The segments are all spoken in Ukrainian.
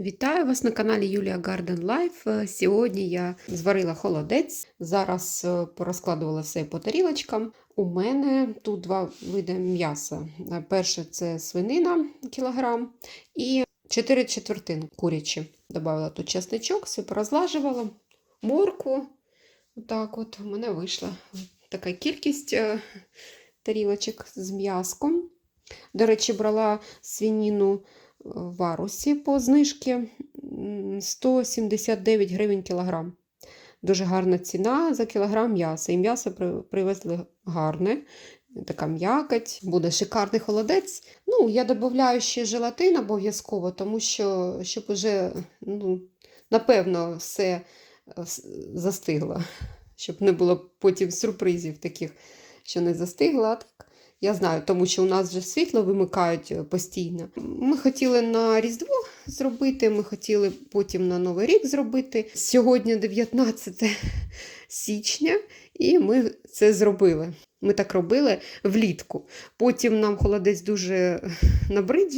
Вітаю вас на каналі Юлія Garden Life. Е, Сьогодні я зварила холодець. Зараз е, порозкладувала все по тарілочкам. У мене тут два види м'яса. Е, Перше це свинина кілограм і 4 четвертин курячі. Добавила тут чесничок, все порозлажувала, морку. Отак от у мене вийшла така кількість тарілочок з м'яском. До речі, брала свініну в Арусі по знижці 179 гривень кілограм. Дуже гарна ціна за кілограм м'яса. І м'ясо привезли гарне, така м'якоть, буде шикарний холодець. Ну, я додаю ще желатин обов'язково, тому що щоб уже, ну, напевно, все е, застигло, щоб не було потім сюрпризів таких, що не застигло. А так я знаю, тому що у нас вже світло вимикають е, постійно. Ми хотіли на Різдво зробити, ми хотіли потім на Новий рік зробити. Сьогодні 19 січня, і ми це зробили. Ми так робили влітку. Потім нам холодець дуже набрид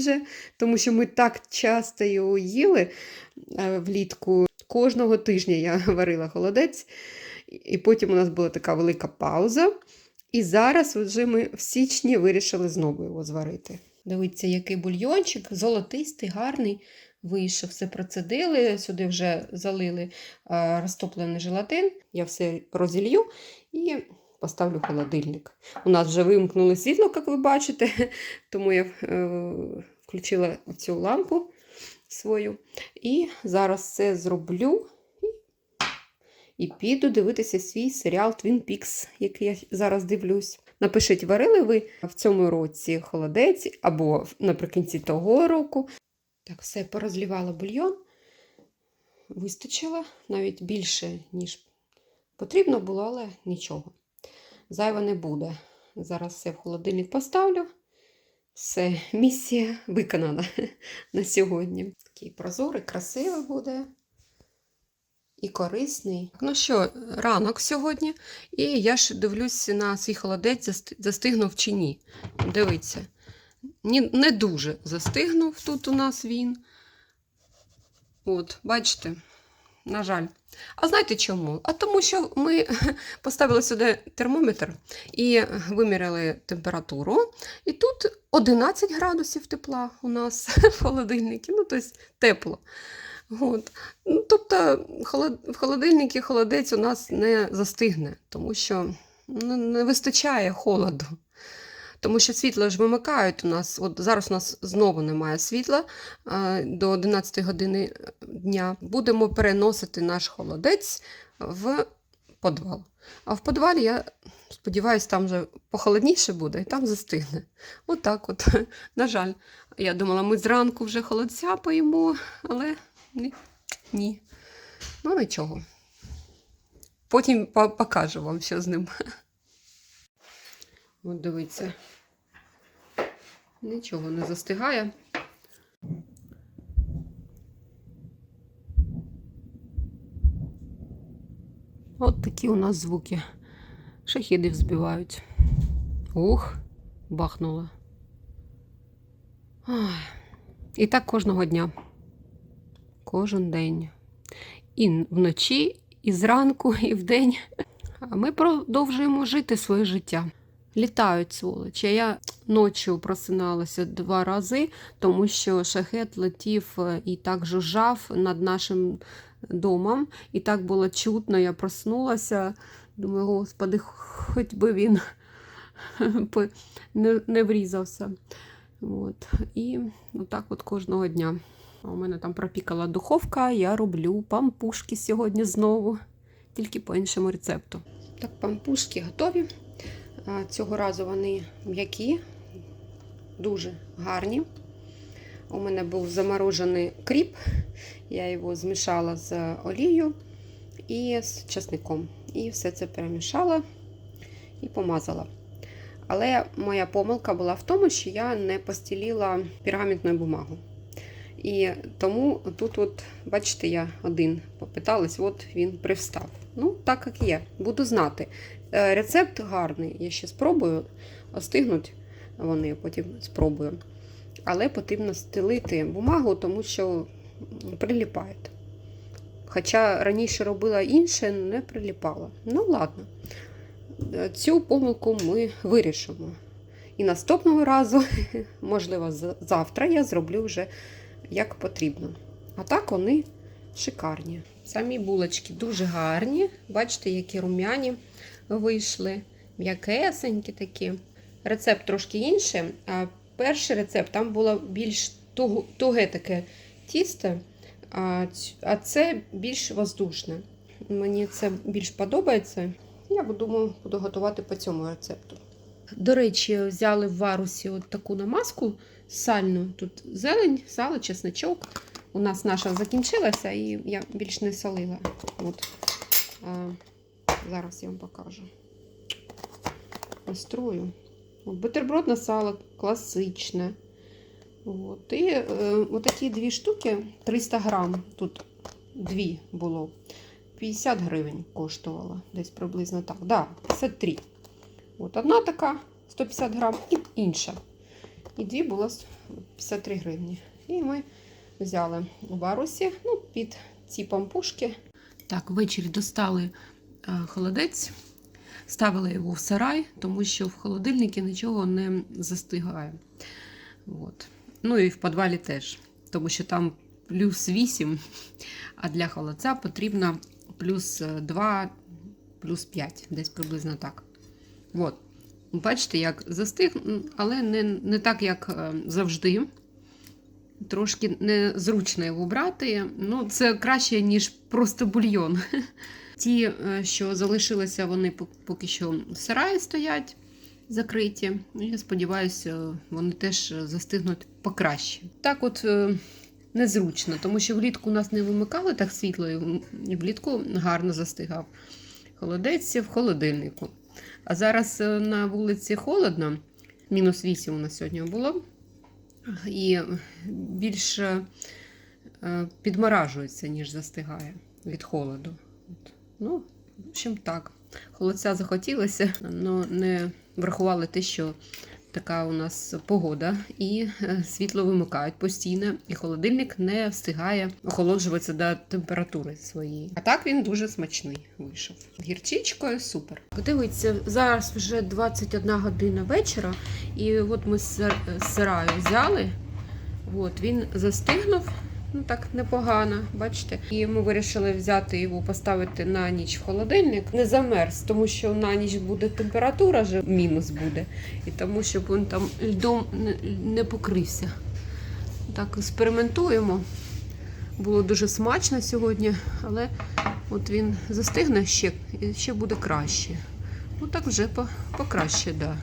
тому що ми так часто його їли е, влітку. Кожного тижня я варила холодець, і потім у нас була така велика пауза. І зараз вже ми в січні вирішили знову його зварити. Дивіться, який бульйончик, золотистий, гарний. Вийшов, все процедили, сюди вже залили розтоплений желатин. Я все розілью і поставлю в холодильник. У нас вже вимкнули світло, як ви бачите, тому я е, включила цю лампу свою. І зараз все зроблю і піду дивитися свій серіал Twin Peaks, який я зараз дивлюсь. Напишіть, варили ви в цьому році холодець або наприкінці того року. Так, все, порозлівала бульйон, вистачило навіть більше, ніж потрібно було, але нічого. Зайва не буде. Зараз все в холодильник поставлю. Все, місія виконана на сьогодні. Такий прозорий, красивий буде і корисний. Ну що, ранок сьогодні, і я ж дивлюсь на свій холодець, застигнув чи ні. Дивіться. Не дуже застигнув тут у нас він. От, бачите, на жаль. А знаєте чому? А тому що ми поставили сюди термометр і виміряли температуру. І тут 11 градусів тепла у нас в холодильнику, ну, тобто тепло. От. Ну, тобто в холодильнику холодець у нас не застигне, тому що ну, не вистачає холоду. Тому що світло ж вимикають у нас. От зараз у нас знову немає світла до 11 години дня. Будемо переносити наш холодець в підвал. А в підвалі, я сподіваюся, там вже похолодніше буде і там застигне. Отак от, на жаль. Я думала, ми зранку вже холодця поїмо, але ні. ні. Ну, нічого. Потім покажу вам, що з ним. От дивіться. Нічого не застигає. От такі у нас звуки. Шахіди взбивають. Ух, бахнуло. Ой. І так кожного дня. Кожен день. І вночі, і зранку, і вдень. А ми продовжуємо жити своє життя. Літають сволочі. Я ночі просиналася два рази, тому що шахет летів е, і так жужжав над нашим домом. І так було чутно. Я проснулася. Думаю, господи, хоч би він не, врізався. От. І отак от кожного дня. У мене там пропікала духовка, я роблю пампушки сьогодні знову, тільки по іншому рецепту. Так, пампушки готові. Цього разу вони м'які, дуже гарні. У мене був заморожений кріп, я його змішала з олією і з часником. І все це перемішала і помазала. Але моя помилка була в тому, що я не постіліла пергаментну бумагу. І тому тут, от, бачите, я один попиталась, от він привстав. Ну, так як є, буду знати. Е, Рецепт гарний. Я ще спробую, остигнуть вони, потім спробую. Але потрібно стелити бумагу, тому що приліпає. Хоча раніше робила інше, не приліпала. Ну, ладно, Е, цю помилку ми вирішимо. І наступного разу, можливо, завтра я зроблю вже як потрібно. А так вони шикарні. Самі булочки дуже гарні. Бачите, які рум'яні вийшли, м'якесенькі такі. Рецепт трошки інший. А перший рецепт там було більш туге таке тісто, а це більш воздушне. Мені це більш подобається. Я думаю, буду готувати по цьому рецепту. До речі, взяли в варусі от таку намазку сальну. Тут зелень, сало, чесничок. У нас наша закінчилася і я більш не солила. От. А, зараз я вам покажу. Построю. От, бутербродне сало класичне. От. І е, отакі дві штуки 300 грам. Тут дві було. 50 гривень коштувала. Десь приблизно так. Да, 53. От одна така 150 грам і інша. І дві було 53 гривні. І ми взяли у варусі ну, під ці пампушки. Так, ввечері достали е, холодець, ставили його в сарай, тому що в холодильнику нічого не застигає. От. Ну і в підвалі теж, тому що там плюс 8, а для холодця потрібно плюс 2, плюс 5, десь приблизно так. От. Бачите, як застиг, але не, не так, як е, завжди. Трошки незручно його брати. Ну, це краще, ніж просто бульйон. Ті, е, що залишилися, вони поки що в сараї стоять закриті. Ну, Я сподіваюся, вони теж застигнуть покраще. Так от е, незручно, тому що влітку у нас не вимикали так світло, і влітку гарно застигав. Холодець в холодильнику. А зараз е, на вулиці холодно, мінус 8 у нас сьогодні було. І більше е, підморажується, ніж застигає від холоду. Ну, в общем, так. Холодця захотілося, але не врахували те, що така у нас погода, і е, світло вимикають постійно, і холодильник не встигає охолоджуватися до температури своєї. А так він дуже смачний вийшов. Гірчичкою супер. Дивіться, зараз вже 21 година вечора, і от ми з сираю взяли. От, він застигнув. Ну так непогано, бачите. І ми вирішили взяти його, поставити на ніч в холодильник. Не замерз, тому що на ніч буде температура, вже мінус буде. І тому, щоб він там льдом не, покрився. Так, експериментуємо. Було дуже смачно сьогодні, але от він застигне ще і ще буде краще. Ну так вже по, покраще, да.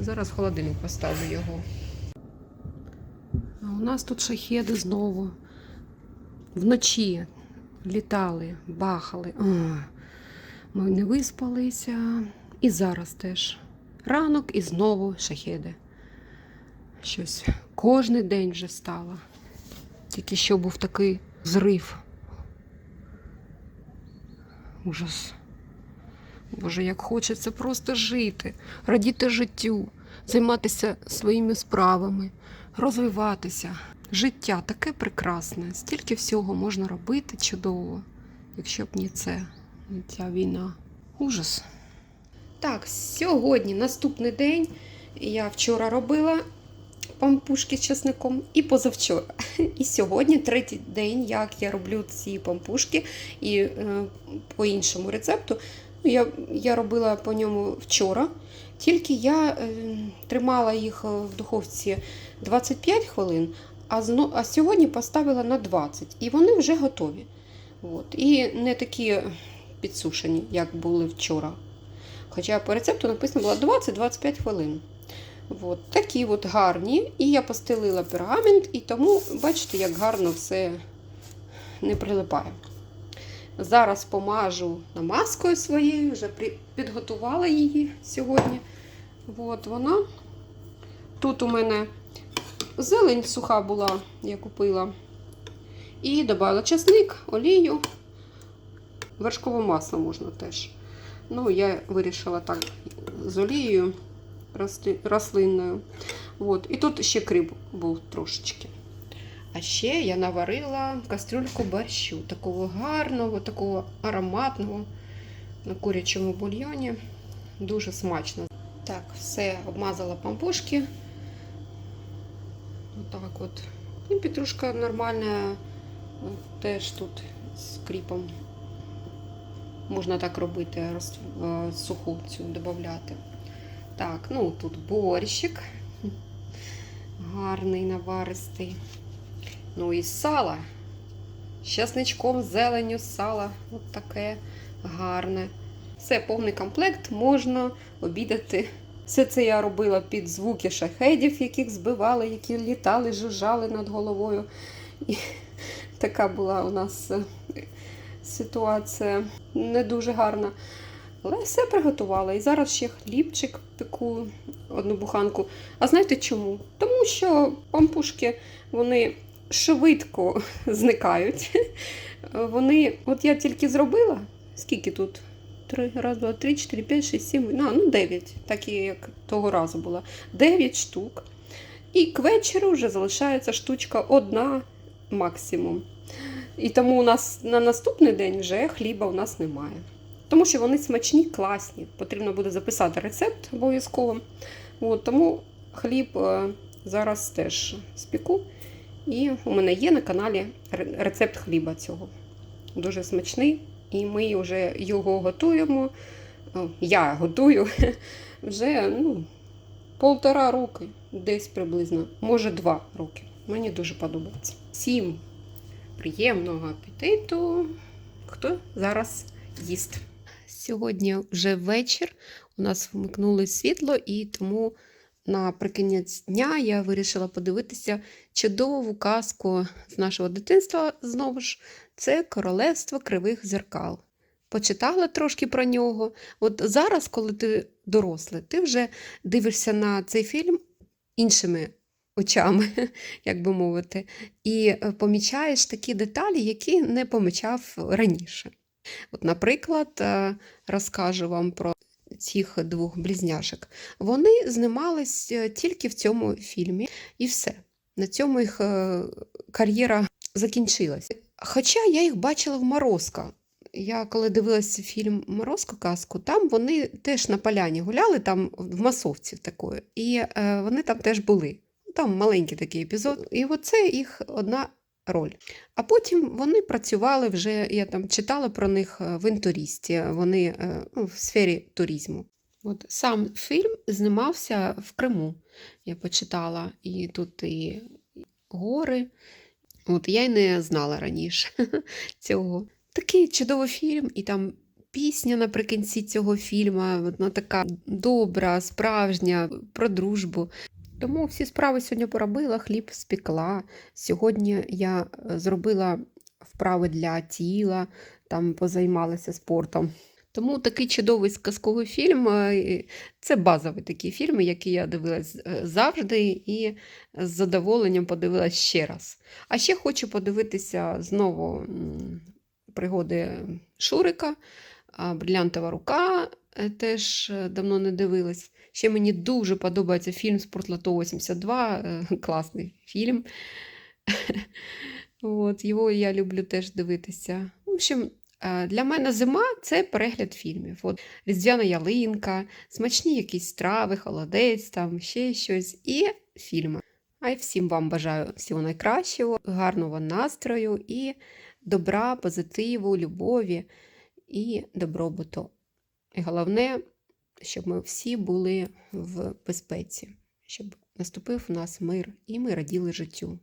Зараз в холодильник поставлю його. У нас тут шахеди знову. Вночі літали, бахали. О, ми не виспалися. І зараз теж. Ранок і знову шахеди. Щось кожний день вже стало. Тільки що був такий зрив. Ужас. Боже, як хочеться просто жити, радіти життю, займатися своїми справами, розвиватися. Життя таке прекрасне, стільки всього можна робити чудово, якщо б не це, не ця війна. Ужас. Так, сьогодні наступний день. Я вчора робила пампушки з чесником і позавчора. І сьогодні третій день, як я роблю ці пампушки і е, по іншому рецепту. Я, я робила по ньому вчора, тільки я е, тримала їх в духовці 25 хвилин, а, зно, а сьогодні поставила на 20, і вони вже готові. От. І не такі підсушені, як були вчора. Хоча по рецепту написано було 20-25 хвилин. От, такі от гарні. І я постелила пергамент, і тому, бачите, як гарно все не прилипає. Зараз помажу намазкою своєю, вже підготувала її сьогодні. От вона. Тут у мене зелень суха була, я купила. І додала часник, олію, вершкове масло можна теж. Ну, я вирішила так з олією рослинною. От. І тут ще кріп був трошечки. А ще я наварила кастрюльку борщу, такого гарного, такого ароматного на курячому бульйоні. Дуже смачно. Так, все обмазала пампушки. Отак от. І петрушка нормальна, ну, теж тут з кріпом. Можна так робити, роз, е, суху цю додати. Так, ну тут борщик. Гарний, наваристий. Ну і сало. З часничком, зеленю, сало. От таке гарне. Все, повний комплект, можна обідати. Все це я робила під звуки шахедів, яких збивали, які літали, жужжали над головою. І така була у нас е, ситуація не дуже гарна. Але все приготувала. І зараз ще хлібчик пеку, одну буханку. А знаєте чому? Тому що пампушки вони швидко зникають. Вони, от я тільки зробила, скільки тут? Три, раз, два, три, чотири, п'ять, шість, сім, а, ну дев'ять, так і як того разу було. Дев'ять штук. І к вечору вже залишається штучка одна максимум. І тому у нас на наступний день вже хліба у нас немає. Тому що вони смачні, класні. Потрібно буде записати рецепт обов'язково. Тому хліб е, зараз теж спіку. І у мене є на каналі рецепт хліба цього. Дуже смачний. І ми вже його готуємо. Я готую вже ну, полтора роки, десь приблизно, може два роки. Мені дуже подобається. Всім приємного апетиту. Хто зараз їсть? Сьогодні вже вечір. У нас вмикнули світло, і тому наприкінець дня я вирішила подивитися чудову казку з нашого дитинства. Знову ж, це Королевство кривих зеркал. Почитала трошки про нього. От зараз, коли ти дорослий, ти вже дивишся на цей фільм іншими очами, як би мовити, і е, помічаєш такі деталі, які не помічав раніше. От, наприклад, е, розкажу вам про цих двох близняшок. Вони знімались е, тільки в цьому фільмі, і все. На цьому їх е, кар'єра закінчилась. Хоча я їх бачила в Морозко. Я коли дивилася фільм Морозко казку, там вони теж на поляні гуляли, там в масовці такої, і е, вони там теж були. Там маленький такий епізод. І оце їх одна роль. А потім вони працювали вже, я там читала про них е, в інтурісті, вони е, ну, в сфері туризму. От сам фільм знімався в Криму, я почитала, і тут і гори. От я й не знала раніше цього. Такий чудовий фільм, і там пісня наприкінці цього фільму, вона така добра, справжня, про дружбу. Тому всі справи сьогодні поробила, хліб спекла. Сьогодні я е, зробила вправи для тіла, там позаймалася спортом. Тому такий чудовий сказковий фільм. е, Це базовий такий фільм, який я дивилась е, завжди і з задоволенням подивилась ще раз. А ще хочу подивитися знову пригоди Шурика, а, Брилянтова рука теж е, давно не дивилась. Ще мені дуже подобається фільм Спортлото 82, е, класний фільм. От, його я люблю теж дивитися. В общем, е, для мене зима це перегляд фільмів. От, Різдвяна ялинка, смачні якісь страви, холодець, там ще щось і фільми. А й всім вам бажаю всього найкращого, гарного настрою і добра, позитиву, любові і добробуту. І головне, щоб ми всі були в безпеці, щоб наступив у нас мир і ми раділи життю.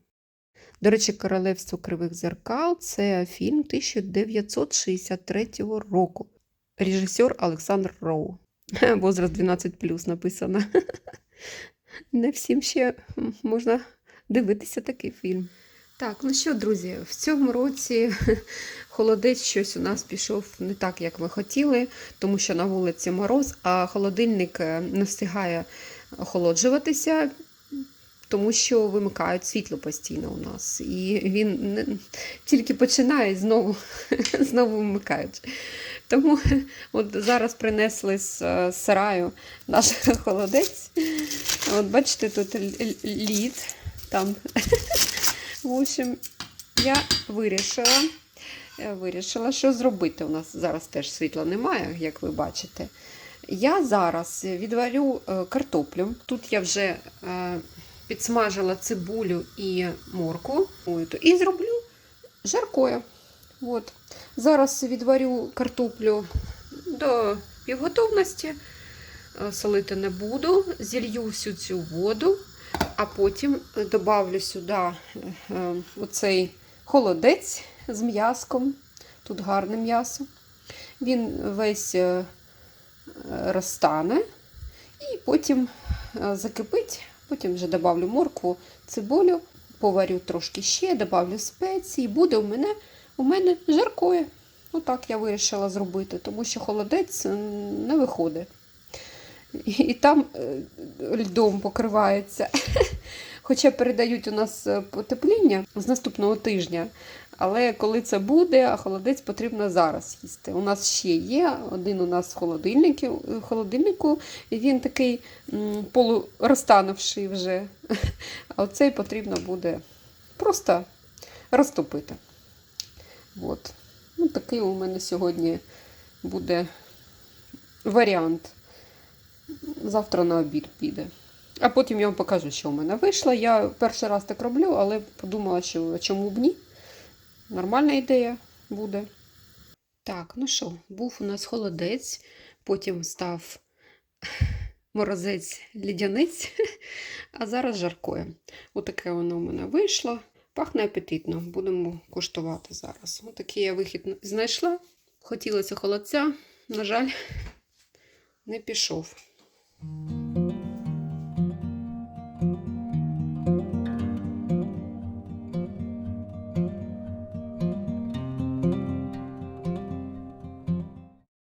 До речі, Королевство кривих зеркал це фільм 1963 року. Режисер Олександр Роу. Возраст 12 написано. Не всім ще можна дивитися такий фільм. Так, ну що, друзі, в цьому році холодець щось у нас пішов не так, як ми хотіли, тому що на вулиці мороз, а холодильник е, не встигає охолоджуватися, тому що вимикають світло постійно у нас. І він не, тільки починає знову, знову вимикають. Тому от зараз принесли з е, сараю наш холодець. От бачите, тут лід, там В я вирішила, я вирішила, що зробити. У нас зараз теж світла немає, як ви бачите. Я зараз відварю е, картоплю. Тут я вже е, підсмажила цибулю і морку. І зроблю жаркою. От. Зараз відварю картоплю до півготовності. Е, Солити не буду, зілью всю цю воду, а потім добавлю сюди е, е, оцей холодець з м'яском. Тут гарне м'ясо. Він весь е, розтане і потім закипить. Потім вже добавлю моркву, цибулю, поварю трошки ще, добавлю спеції. Буде у мене, у мене жаркое. Отак я вирішила зробити, тому що холодець не виходить. І, там е, льдом покривається. Хоча передають у нас е, потепління з наступного тижня. Але коли це буде, а холодець потрібно зараз їсти. У нас ще є один у нас в холодильнику, в холодильнику і він такий полурозтанувший вже. А оцей потрібно буде просто розтопити. От. Ну, такий у мене сьогодні буде варіант. Завтра на обід піде. А потім я вам покажу, що в мене вийшло. Я перший раз так роблю, але подумала, що чому б ні? Нормальна ідея буде. Так, ну що, був у нас холодець, потім став морозець лідянець, а зараз жаркое. Отаке воно у мене вийшло. Пахне апетитно, будемо куштувати зараз. Отакий я вихід знайшла. Хотілося холодця, на жаль, не пішов. Thank you.